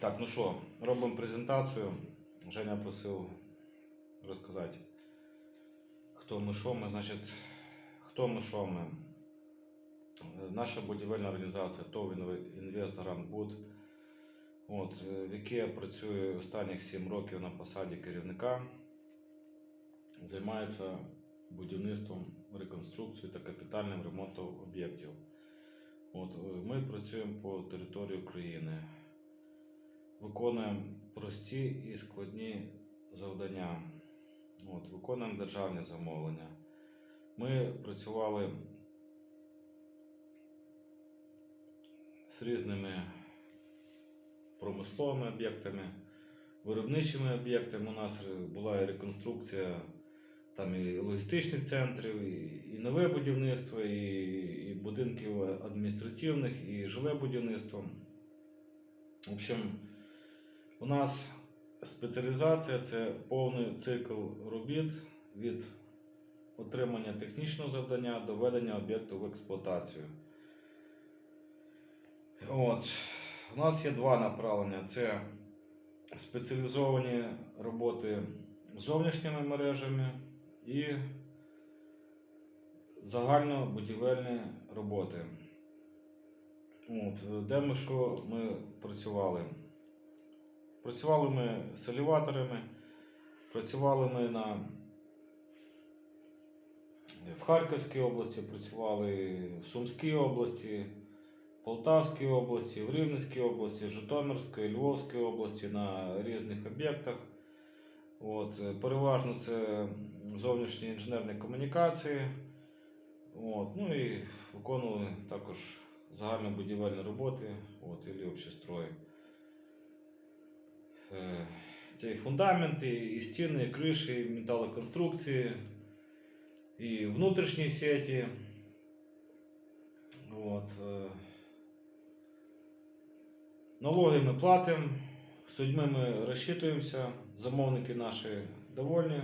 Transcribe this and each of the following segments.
Так, ну що, робимо презентацію. Женя просив розказати, хто ми, що ми. Значить, хто ми, що ми. Наша будівельна організація ТОВ Інвестор Грандбуд, от, е, в якій я працюю останніх 7 років на посаді керівника, займається будівництвом, реконструкцією та капітальним ремонтом об'єктів. От, е, ми працюємо по території України, виконуємо прості і складні завдання, от, виконуємо державні замовлення. Ми працювали з різними промисловими об'єктами, виробничими об'єктами. У нас була і реконструкція там і логістичних центрів, і, нове будівництво, і, і будинків адміністративних, і жиле будівництво. В общем, у нас спеціалізація це повний цикл робіт від отримання технічного завдання до введення об'єкту в експлуатацію. От. У нас є два направлення: це спеціалізовані роботи зовнішніми мережами і загальнобудівельні роботи. От. Де ми що ми працювали? Працювали ми з елеваторами, працювали ми на в Харківській області, працювали в Сумській області, Полтавській області, в Рівненській області, Житомирській, Львовській області на різних об'єктах. От, переважно це зовнішні інженерні комунікації. От, ну і виконували також загальнобудівельні роботи от, і общі строї. Е, Це і фундаменти, і стіни, і криші, і металоконструкції, і внутрішні сеті. От. е. Налоги ми платимо, з людьми ми розчитуємося, замовники наші довольні.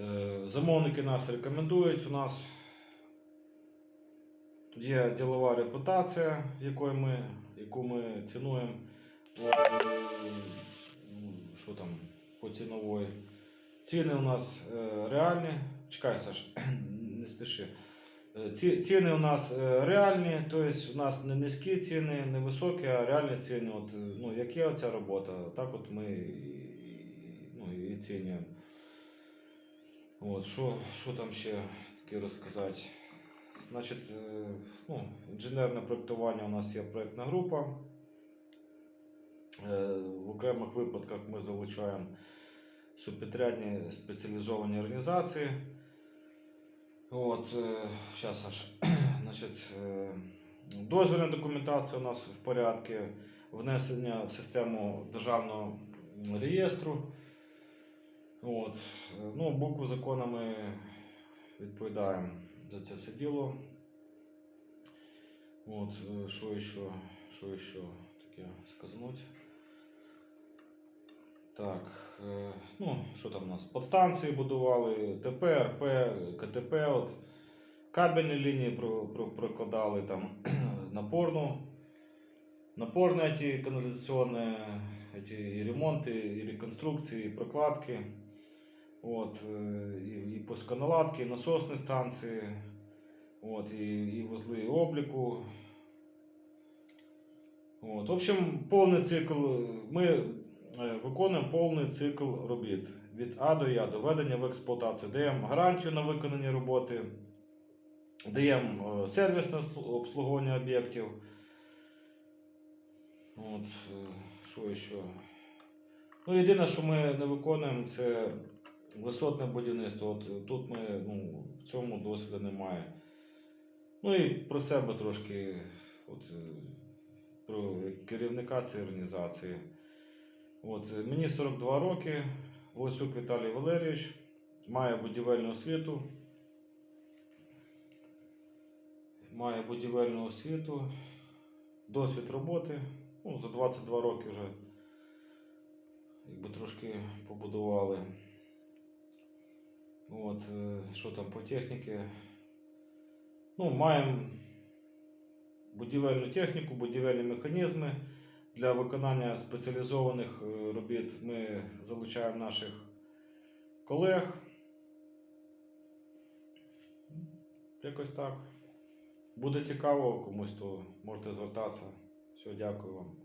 Е, Замовники нас рекомендують. У нас є ділова репутація, якою ми, яку ми цінуємо. Е, Що там по цінової? Ціни у нас е, реальні. Чекай, Саш, не спіши. Е, Ці, ціни у нас реальні, тобто у нас не низькі ціни, не високі, а реальні ціни. От, ну, як є оця робота, так от ми ну, і цінюємо. От, що, що там ще таке розказати? Значить, е, ну, інженерне проєктування у нас є проєктна група. Е, В окремих випадках ми залучаємо субпідрядні спеціалізовані організації. От, зараз аж, значить, е, дозвільна документація у нас в порядку, внесення в систему державного реєстру. От, е, ну, букву закону ми відповідаємо за це все діло. От, що ще, що ще таке сказати? Так, е, ну, що там у нас? Подстанції будували, ТП, РП, КТП, от, кабельні лінії про- про- прокладали, там, напорну, напорні ті каналізаційні ті, і ремонти, і реконструкції, і прокладки. От, е, і, і пусконаладки, і насосні станції, от, і, і вузли обліку. От, в общем, повний цикл. Ми е, виконуємо повний цикл робіт від А до Я, доведення в експлуатацію. Даємо гарантію на виконані роботи, даємо е, сервісне обслуговування об'єктів. От, що ще? Ну, єдине, що ми не виконуємо, це висотне будівництво. От е, тут ми ну, в цьому досвіду немає. Ну і про себе трошки, от, е, про керівника цієї організації. От, е, мені 42 роки, Волосюк Віталій Валерійович, має будівельну освіту. Має будівельну освіту, досвід роботи. Ну, за 22 роки вже якби трошки побудували. От, що там по техніці? Ну, маємо будівельну техніку, будівельні механізми. Для виконання спеціалізованих е, робіт ми залучаємо наших колег. Якось так. Буде цікаво комусь, то можете звертатися. Все, дякую вам.